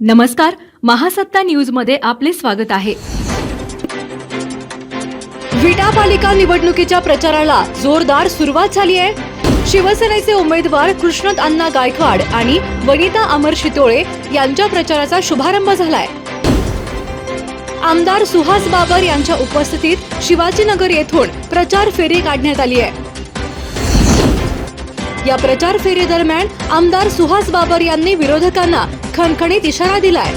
नमस्कार महासत्ता न्यूजमध्ये आपले स्वागत आहे. विटा पालिका निवडणुकीच्या प्रचाराला जोरदार सुरुवात झाली आहे. शिवसेनेचे उमेदवार कृष्णत अण्णा गायकवाड आणि वनिता अमर शितोळे यांच्या प्रचाराचा शुभारंभ झालाय. आमदार सुहास बाबर यांच्या उपस्थितीत शिवाजीनगर येथून प्रचार फेरी काढण्यात आली आहे. या प्रचार फेरीदरम्यान आमदार सुहास बाबर यांनी विरोधकांना खणखणीत इशारा दिलाय.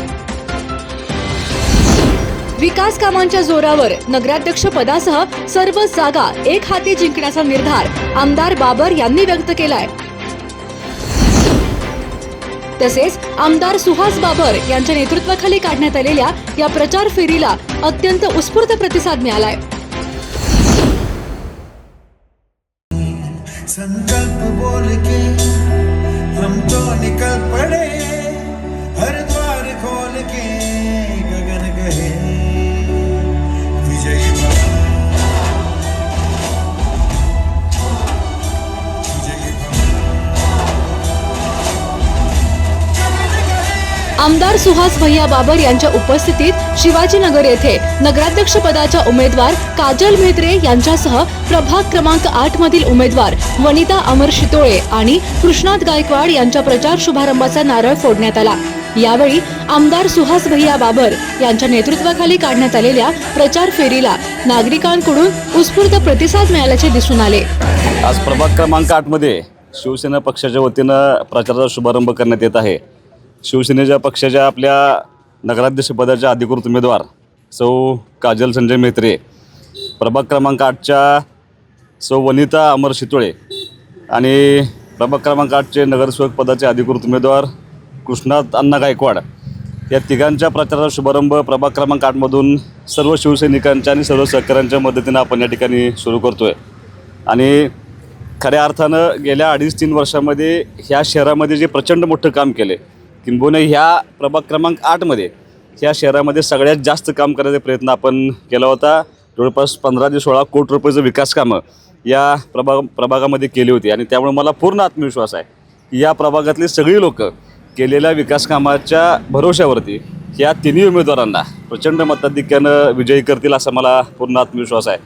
विकास कामांच्या जोरावर नगराध्यक्ष पदासह सर्व जागा एक हाती जिंकण्याचा निर्धार आमदार बाबर यांनी व्यक्त केलाय. तसेच आमदार सुहास बाबर यांच्या नेतृत्वाखाली काढण्यात आलेल्या या प्रचार फेरीला अत्यंत उत्स्फूर्त प्रतिसाद मिळालाय. संकल्प बोल के हम तो निकल आमदार सुहास भैया बाबर यांच्या उपस्थितीत शिवाजीनगर येथे नगराध्यक्ष पदाच्या उमेदवार काजल म्हेत्रे यांच्यासह प्रभाग क्रमांक आठ मधील उमेदवार वनिता अमर शितोळे आणि कृष्णात गायकवाड यांच्या प्रचार शुभारंभाचा नारळ फोडण्यात आला. यावेळी आमदार सुहास भैया बाबर यांच्या नेतृत्वाखाली काढण्यात आलेल्या प्रचार फेरीला नागरिकांकडून उत्स्फूर्त प्रतिसाद मिळाल्याचे दिसून आले. आज प्रभाग क्रमांक आठमध्ये शिवसेना पक्षाच्या वतीनं प्रचाराचा शुभारंभ करण्यात येत आहे. शिवसेनेच्या पक्षाच्या आपल्या नगराध्यक्षपदाच्या अधिकृत उमेदवार सौ काजल संजय मेत्रे प्रभाग क्रमांक आठच्या सौ वनिता अमर शितोळे आणि प्रभाग क्रमांक आठचे नगरसेवक पदाचे अधिकृत उमेदवार कृष्णात अण्णा गायकवाड. या तिघांच्या प्रचाराचा शुभारंभ प्रभाग क्रमांक आठमधून सर्व शिवसैनिकांच्या आणि सर्व सहकाऱ्यांच्या मदतीनं आपण या ठिकाणी सुरू करतो आहे आणि खऱ्या अर्थानं गेल्या अडीच तीन वर्षामध्ये ह्या शहरामध्ये जे प्रचंड मोठं काम केलं आहे किंबहुना ह्या प्रभाग क्रमांक आठमध्ये ह्या शहरामध्ये सगळ्यात जास्त काम करण्याचा प्रयत्न आपण केला होता. जवळपास पंधरा ते सोळा कोटी रुपयाचं विकास कामं या प्रभाग प्रभागामध्ये केली होती. आणि त्यामुळे मला पूर्ण आत्मविश्वास आहे की या प्रभागातली सगळी लोकं केलेल्या विकासकामाच्या भरोश्यावरती या तिन्ही उमेदवारांना प्रचंड मताधिक्यानं विजयी करतील असा मला पूर्ण आत्मविश्वास आहे.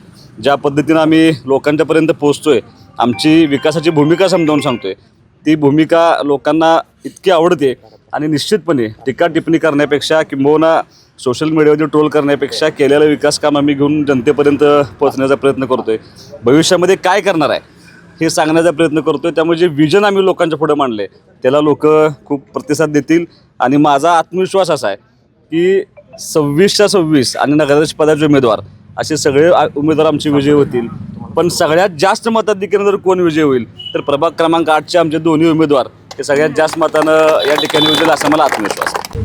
ज्या पद्धतीनं आम्ही लोकांच्यापर्यंत पोहोचतो आहे आमची विकासाची भूमिका समजावून सांगतो आहे ती भूमिका लोकांना इतकी आवडते आणि निश्चितपणे टीका टिप्पणी करण्यापेक्षा किंबहुना सोशल मीडियावरती ट्रोल करण्यापेक्षा केलेलं विकास काम आम्ही घेऊन जनतेपर्यंत पोहोचण्याचा प्रयत्न करतो आहे भविष्यामध्ये काय करणार आहे हे सांगण्याचा प्रयत्न करतो आहे त्यामुळे जे विजन आम्ही लोकांच्या पुढे मांडले त्याला लोक खूप प्रतिसाद देतील. आणि माझा आत्मविश्वास असा आहे की सव्वीसच्या सव्वीस आणि नगराध्यक्ष पदाचे उमेदवार असे सगळे उमेदवार आमचे विजयी होतील. पण सगळ्यात जास्त मताधिक्यानं जर कोण विजय होईल तर प्रभाग क्रमांक आठचे आमचे दोन्ही उमेदवार हे सगळ्यात जास्त मतानं या ठिकाणी होतील असा मला आत्मविश्वास आहे.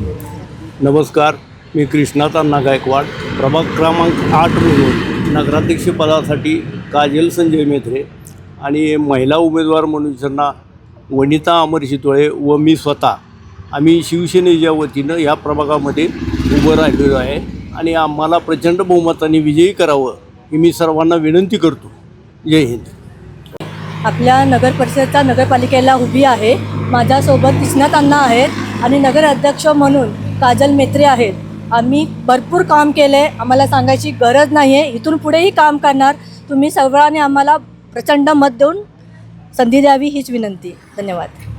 नमस्कार मी कृष्णात गायकवाड प्रभाग क्रमांक आठ आठमधून नगराध्यक्षपदासाठी काजल संजय मेत्रे आणि महिला उमेदवार म्हणून त्यांना वनिता अमर शितोळे व मी स्वतः. आम्ही शिवसेनेच्या वतीनं या प्रभागामध्ये उभं राहिलेलो आहे आणि आम्हाला प्रचंड बहुमताने विजयी करावं ही मी सर्वांना विनंती करतो. जय हिंद. आपल्या नगर परिषदचा नगरपालिकेला उभी आहे. माझ्यासोबत कृष्णात अण्णा आहेत आणि नगर अध्यक्ष म्हणून काजल मेत्रे आहेत. आम्ही भरपूर काम केलं. आहे आम्हाला सांगायची गरज नाही आहे इथून पुढेही काम करणार. तुम्ही सर्वांनी आम्हाला प्रचंड मत देऊन संधी द्यावी हीच विनंती. धन्यवाद.